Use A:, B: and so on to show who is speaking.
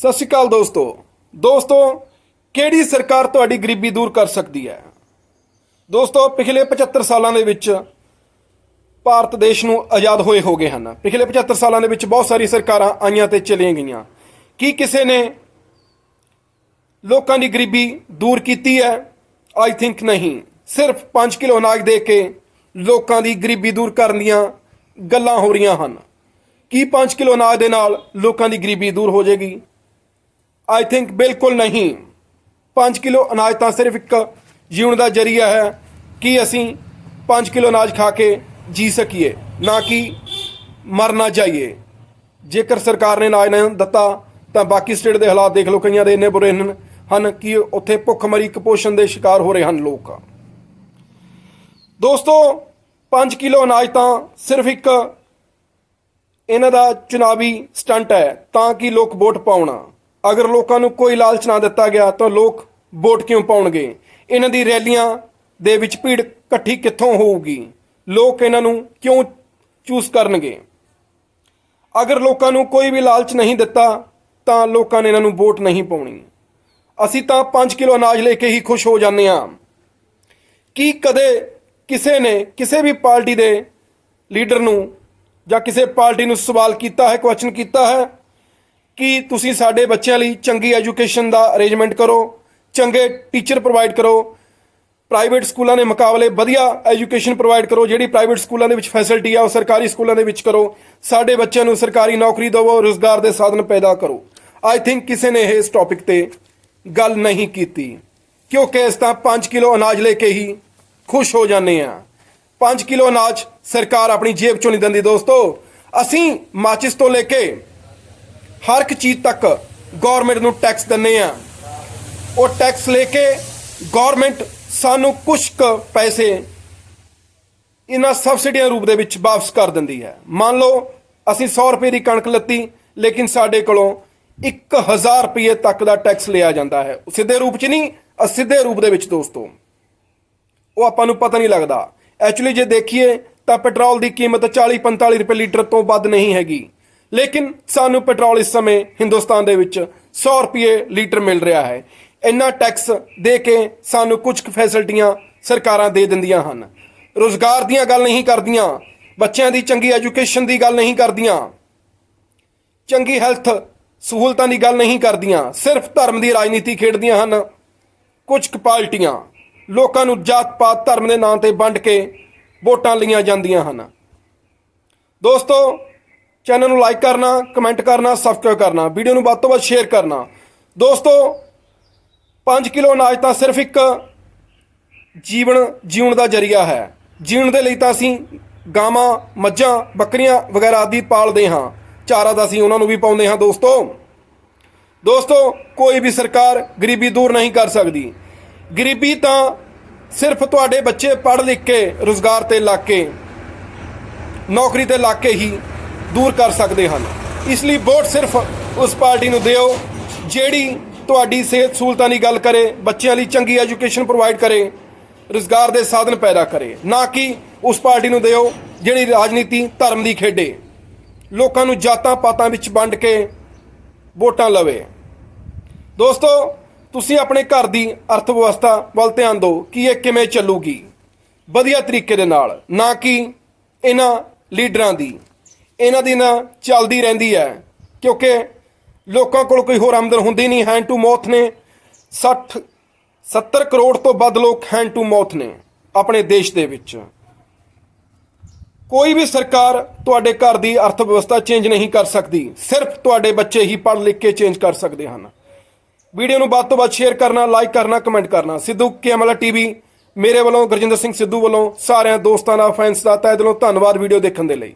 A: ਸਤਿ ਸ਼੍ਰੀ ਅਕਾਲ ਦੋਸਤੋ। ਦੋਸਤੋ, ਕਿਹੜੀ ਸਰਕਾਰ ਤੁਹਾਡੀ ਗਰੀਬੀ ਦੂਰ ਕਰ ਸਕਦੀ ਹੈ? ਦੋਸਤੋ, ਪਿਛਲੇ 75 ਸਾਲਾਂ ਦੇ ਵਿੱਚ ਭਾਰਤ ਦੇਸ਼ ਨੂੰ ਆਜ਼ਾਦ ਹੋਏ ਹੋ ਗਏ ਹਨ। ਪਿਛਲੇ 75 ਸਾਲਾਂ ਦੇ ਵਿੱਚ ਬਹੁਤ ਸਾਰੀ ਸਰਕਾਰਾਂ ਆਈਆਂ ਤੇ ਚਲੀਆਂ ਗਈਆਂ। ਕੀ ਕਿਸੇ ਨੇ ਲੋਕਾਂ ਦੀ ਗਰੀਬੀ ਦੂਰ ਕੀਤੀ ਹੈ? ਆਈ ਥਿੰਕ ਨਹੀਂ। ਸਿਰਫ 5 ਕਿਲੋ ਅਨਾਜ ਦੇ ਕੇ ਲੋਕਾਂ ਦੀ ਗਰੀਬੀ ਦੂਰ ਕਰਨ ਦੀਆਂ ਗੱਲਾਂ ਹੋ ਰਹੀਆਂ ਹਨ। ਕੀ 5 ਕਿਲੋ ਅਨਾਜ ਦੇ ਨਾਲ ਲੋਕਾਂ ਦੀ ਗਰੀਬੀ ਦੂਰ ਹੋ ਜਾਏਗੀ? ਆਈ ਥਿੰਕ ਬਿਲਕੁਲ ਨਹੀਂ। 5 ਕਿਲੋ ਅਨਾਜ ਤਾਂ ਸਿਰਫ ਇੱਕ ਜੀਵਨ ਦਾ ਜਰੀਆ ਹੈ ਕਿ ਅਸੀਂ 5 ਕਿਲੋ ਅਨਾਜ ਖਾ ਕੇ ਜੀ ਸਕੀਏ, ਨਾ ਕਿ ਮਰਨਾ ਚਾਹੀਏ ਜੇਕਰ ਸਰਕਾਰ ਨੇ ਅਨਾਜ ਨਹੀਂ ਦਿੱਤਾ, ਤਾਂ ਬਾਕੀ ਸਟੇਟ ਦੇ ਹਾਲਾਤ ਦੇਖ ਲਓ, ਕਈਆਂ ਦੇ ਇੰਨੇ ਬੁਰੇ ਹਨ ਹਨ ਕਿ ਉੱਥੇ ਭੁੱਖਮਰੀ ਕੁਪੋਸ਼ਣ ਦੇ ਸ਼ਿਕਾਰ ਹੋ ਰਹੇ ਹਨ ਲੋਕ। ਦੋਸਤੋ 5 ਕਿਲੋ ਅਨਾਜ ਤਾਂ ਸਿਰਫ ਇੱਕ ਇਹਨਾਂ ਦਾ ਚੁਣਾਵੀ ਸਟੰਟ ਹੈ, ਤਾਂ ਕਿ ਲੋਕ ਵੋਟ ਪਾਉਣਾ। ਅਗਰ ਲੋਕਾਂ ਨੂੰ ਕੋਈ ਲਾਲਚ ਨਾ ਦਿੱਤਾ ਗਿਆ ਤਾਂ ਲੋਕ ਵੋਟ ਕਿਉਂ ਪਾਉਣਗੇ? ਇਹਨਾਂ ਦੀ ਰੈਲੀਆਂ ਦੇ ਵਿੱਚ ਭੀੜ ਇਕੱਠੀ ਕਿੱਥੋਂ ਹੋਊਗੀ? ਲੋਕ ਇਹਨਾਂ ਨੂੰ ਕਿਉਂ ਚੂਜ਼ ਕਰਨਗੇ? ਅਗਰ ਲੋਕਾਂ ਨੂੰ ਕੋਈ ਵੀ ਲਾਲਚ ਨਹੀਂ ਦਿੱਤਾ ਤਾਂ ਲੋਕਾਂ ਨੇ ਇਹਨਾਂ ਨੂੰ ਵੋਟ ਨਹੀਂ ਪਾਉਣੀ। ਅਸੀਂ ਤਾਂ 5 ਕਿਲੋ ਅਨਾਜ ਲੈ ਕੇ ਹੀ ਖੁਸ਼ ਹੋ ਜਾਂਦੇ ਹਾਂ। ਕੀ ਕਦੇ ਕਿਸੇ ਨੇ ਕਿਸੇ ਵੀ ਪਾਰਟੀ ਦੇ ਲੀਡਰ ਨੂੰ ਜਾਂ ਕਿਸੇ ਪਾਰਟੀ ਨੂੰ ਸਵਾਲ ਕੀਤਾ ਹੈ, ਕੁਐਸਚਨ ਕੀਤਾ ਹੈ? ਕਿ ਤੁਸੀਂ ਸਾਡੇ ਬੱਚਿਆਂ ਲਈ ਚੰਗੀ ਐਜੂਕੇਸ਼ਨ ਦਾ ਅਰੇਂਜਮੈਂਟ ਕਰੋ, ਚੰਗੇ ਟੀਚਰ ਪ੍ਰੋਵਾਈਡ ਕਰੋ, ਪ੍ਰਾਈਵੇਟ ਸਕੂਲਾਂ ਦੇ ਮੁਕਾਬਲੇ ਵਧੀਆ ਐਜੂਕੇਸ਼ਨ ਪ੍ਰੋਵਾਈਡ ਕਰੋ, ਜਿਹੜੀ ਪ੍ਰਾਈਵੇਟ ਸਕੂਲਾਂ ਦੇ ਵਿੱਚ ਫੈਸਿਲਿਟੀ ਆ ਉਹ ਸਰਕਾਰੀ ਸਕੂਲਾਂ ਦੇ ਵਿੱਚ ਕਰੋ, ਸਾਡੇ ਬੱਚਿਆਂ ਨੂੰ ਸਰਕਾਰੀ ਨੌਕਰੀ ਦਿਵੋ, ਰੋਜ਼ਗਾਰ ਦੇ ਸਾਧਨ ਪੈਦਾ ਕਰੋ। ਆਈ ਥਿੰਕ ਕਿਸੇ ਨੇ ਇਸ ਟੌਪਿਕ ਤੇ ਗੱਲ ਨਹੀਂ ਕੀਤੀ, ਕਿਉਂਕਿ ਇਸ ਤਾਂ 5 ਕਿਲੋ ਅਨਾਜ ਲੈ ਕੇ ਹੀ ਖੁਸ਼ ਹੋ ਜਾਂਦੇ ਆ। 5 ਕਿਲੋ ਅਨਾਜ ਸਰਕਾਰ ਆਪਣੀ ਜੇਬ ਚੋਂ ਨਹੀਂ ਦਿੰਦੀ ਦੋਸਤੋ। ਅਸੀਂ ਮਾਚਿਸ ਤੋਂ ਲੈ ਕੇ ਹਰ ਇੱਕ ਚੀਜ਼ ਤੱਕ ਗਵਰਨਮੈਂਟ ਨੂੰ ਟੈਕਸ ਦਿੰਨੇ ਆ ਉਹ ਟੈਕਸ ਲੈ ਕੇ ਗਵਰਨਮੈਂਟ ਸਾਨੂੰ ਕੁਝ ਕੁ ਪੈਸੇ ਇਹਨਾਂ ਸਬਸਿਡੀਆਂ ਰੂਪ ਦੇ ਵਿੱਚ ਵਾਪਸ ਕਰ ਦਿੰਦੀ ਹੈ। ਮੰਨ ਲਓ, ਅਸੀਂ 100 ਰੁਪਏ ਦੀ ਕਣਕ ਲੱਤੀ, ਲੇਕਿਨ ਸਾਡੇ ਕੋਲੋਂ 1000 ਰੁਪਏ ਤੱਕ ਦਾ ਟੈਕਸ ਲਿਆ ਜਾਂਦਾ ਹੈ। ਸਿੱਧੇ ਰੂਪ 'ਚ ਨਹੀਂ, ਅਸਿੱਧੇ ਰੂਪ ਦੇ ਵਿੱਚ ਦੋਸਤੋ। ਉਹ ਆਪਾਂ ਨੂੰ ਪਤਾ ਨਹੀਂ ਲੱਗਦਾ। ਐਕਚੁਅਲੀ ਜੇ ਦੇਖੀਏ, ਤਾਂ ਪੈਟਰੋਲ ਦੀ ਕੀਮਤ 40-45 ਰੁਪਏ ਲੀਟਰ ਤੋਂ ਵੱਧ ਨਹੀਂ ਹੈਗੀ। ਲੇਕਿਨ ਸਾਨੂੰ ਪੈਟਰੋਲ ਇਸ ਸਮੇਂ ਹਿੰਦੁਸਤਾਨ ਦੇ ਵਿੱਚ 100 ਰੁਪਏ ਲੀਟਰ ਮਿਲ ਰਿਹਾ ਹੈ। ਇੰਨਾ ਟੈਕਸ ਦੇ ਕੇ ਸਾਨੂੰ ਕੁਝ ਕੁ ਫੈਸਿਲਿਟੀਆਂ ਸਰਕਾਰਾਂ ਦੇ ਦਿੰਦੀਆਂ ਹਨ। ਰੋਜ਼ਗਾਰ ਦੀਆਂ ਗੱਲ ਨਹੀਂ ਕਰਦੀਆਂ, ਬੱਚਿਆਂ ਦੀ ਚੰਗੀ ਐਜੂਕੇਸ਼ਨ ਦੀ ਗੱਲ ਨਹੀਂ ਕਰਦੀਆਂ, ਚੰਗੀ ਹੈਲਥ ਸਹੂਲਤਾਂ ਦੀ ਗੱਲ ਨਹੀਂ ਕਰਦੀਆਂ, ਸਿਰਫ ਧਰਮ ਦੀ ਰਾਜਨੀਤੀ ਖੇਡਦੀਆਂ ਹਨ। ਕੁਝ ਕੁ ਪਾਰਟੀਆਂ ਲੋਕਾਂ ਨੂੰ ਜਾਤ ਪਾਤ ਧਰਮ ਦੇ ਨਾਂ ਤੇ ਵੰਡ ਕੇ ਵੋਟਾਂ ਲਈਆਂ ਜਾਂਦੀਆਂ ਹਨ। ਦੋਸਤੋ ਚੈਨਲ ਨੂੰ ਲਾਈਕ ਕਰਨਾ ਕਮੈਂਟ ਕਰਨਾ ਸਬਸਕ੍ਰਾਈਬ ਕਰਨਾ ਵੀਡੀਓ ਨੂੰ ਵੱਧ ਤੋਂ ਵੱਧ ਸ਼ੇਅਰ ਕਰਨਾ। ਦੋਸਤੋ 5 ਕਿਲੋ ਅਨਾਜ ਤਾਂ ਸਿਰਫ ਇੱਕ ਜੀਵਨ, ਜਿਉਣ ਦਾ ਜਰੀਆ ਹੈ। ਜੀਣ ਦੇ ਲਈ ਤਾਂ ਅਸੀਂ ਗਾਵਾਂ, ਮੱਝਾਂ, ਬੱਕਰੀਆਂ ਵਗੈਰਾ ਆਦਿ ਪਾਲਦੇ ਹਾਂ। ਚਾਰਾ ਤਾਂ ਅਸੀਂ ਉਹਨਾਂ ਨੂੰ ਵੀ ਪਾਉਂਦੇ ਹਾਂ ਦੋਸਤੋ। ਦੋਸਤੋ, ਕੋਈ ਵੀ ਸਰਕਾਰ ਗਰੀਬੀ ਦੂਰ ਨਹੀਂ ਕਰ ਸਕਦੀ। ਗਰੀਬੀ ਤਾਂ ਸਿਰਫ ਤੁਹਾਡੇ ਬੱਚੇ ਪੜ੍ਹ ਲਿਖ ਕੇ ਰੋਜ਼ਗਾਰ ਤੇ ਲੱਗ ਕੇ, ਨੌਕਰੀ ਤੇ ਲੱਗ ਕੇ ਹੀ ਦੂਰ ਕਰ ਸਕਦੇ ਹਨ। ਇਸ ਲਈ ਵੋਟ ਸਿਰਫ ਉਸ ਪਾਰਟੀ ਨੂੰ ਦਿਓ, ਜਿਹੜੀ ਤੁਹਾਡੀ ਸਿਹਤ ਸਹੂਲਤਾਂ ਦੀ ਗੱਲ ਕਰੇ, ਬੱਚਿਆਂ ਲਈ ਚੰਗੀ ਐਜੂਕੇਸ਼ਨ ਪ੍ਰੋਵਾਈਡ ਕਰੇ, ਰੋਜ਼ਗਾਰ ਦੇ ਸਾਧਨ ਪੈਦਾ ਕਰੇ। ਨਾ ਕਿ ਉਸ ਪਾਰਟੀ ਨੂੰ ਦਿਓ, ਜਿਹੜੀ ਰਾਜਨੀਤੀ, ਧਰਮ ਦੀ ਖੇਡੇ। ਲੋਕਾਂ ਨੂੰ ਜਾਤਾਂ ਪਾਤਾਂ ਵਿੱਚ ਵੰਡ ਕੇ ਵੋਟਾਂ ਲਵੇ। ਦੋਸਤੋ, ਤੁਸੀਂ ਆਪਣੇ ਘਰ ਦੀ ਅਰਥ ਵਿਵਸਥਾ ਵੱਲ ਧਿਆਨ ਦਿਓ ਕਿ ਇਹ ਕਿਵੇਂ ਚੱਲੂਗੀ। ਵਧੀਆ ਤਰੀਕੇ ਦੇ ਨਾਲ, ਨਾ ਕਿ ਇਹਨਾਂ ਲੀਡਰਾਂ ਦੀ। ਇਹਨਾਂ ਦੀ ਨਾ ਚੱਲਦੀ ਰਹਿੰਦੀ ਹੈ। ਕਿਉਂਕਿ ਲੋਕਾਂ ਕੋਲ ਕੋਈ ਹੋਰ ਆਮਦਨ ਹੁੰਦੀ ਨਹੀਂ ਹੈਂਡ ਟੂ ਮੌਥ ਨੇ। 60 70 ਕਰੋੜ ਤੋਂ ਵੱਧ ਲੋਕ ਹੈਂਡ ਟੂ ਮੌਥ ਨੇ ਆਪਣੇ ਦੇਸ਼ ਦੇ ਵਿੱਚ। ਕੋਈ ਵੀ ਸਰਕਾਰ ਤੁਹਾਡੇ ਘਰ ਦੀ ਅਰਥ ਵਿਵਸਥਾ ਚੇਂਜ ਨਹੀਂ ਕਰ ਸਕਦੀ। ਸਿਰਫ ਤੁਹਾਡੇ ਬੱਚੇ ਹੀ ਪੜ੍ਹ ਲਿਖ ਕੇ ਚੇਂਜ ਕਰ ਸਕਦੇ ਹਨ। ਵੀਡੀਓ ਨੂੰ ਵੱਧ ਤੋਂ ਵੱਧ ਸ਼ੇਅਰ ਕਰਨਾ ਲਾਈਕ ਕਰਨਾ ਕਮੈਂਟ ਕਰਨਾ। ਸਿੱਧੂ ਕੇਮਲਾ ਟੀਵੀ, ਮੇਰੇ ਵੱਲੋਂ, ਗੁਰਜਿੰਦਰ ਸਿੰਘ ਸਿੱਧੂ ਵੱਲੋਂ ਸਾਰਿਆਂ ਦੋਸਤਾਂ ਦਾ ਫੈਨਸ ਦਾ ਤਹਿ ਦਿਲੋਂ ਧੰਨਵਾਦ ਵੀਡੀਓ ਦੇਖਣ ਦੇ ਲਈ।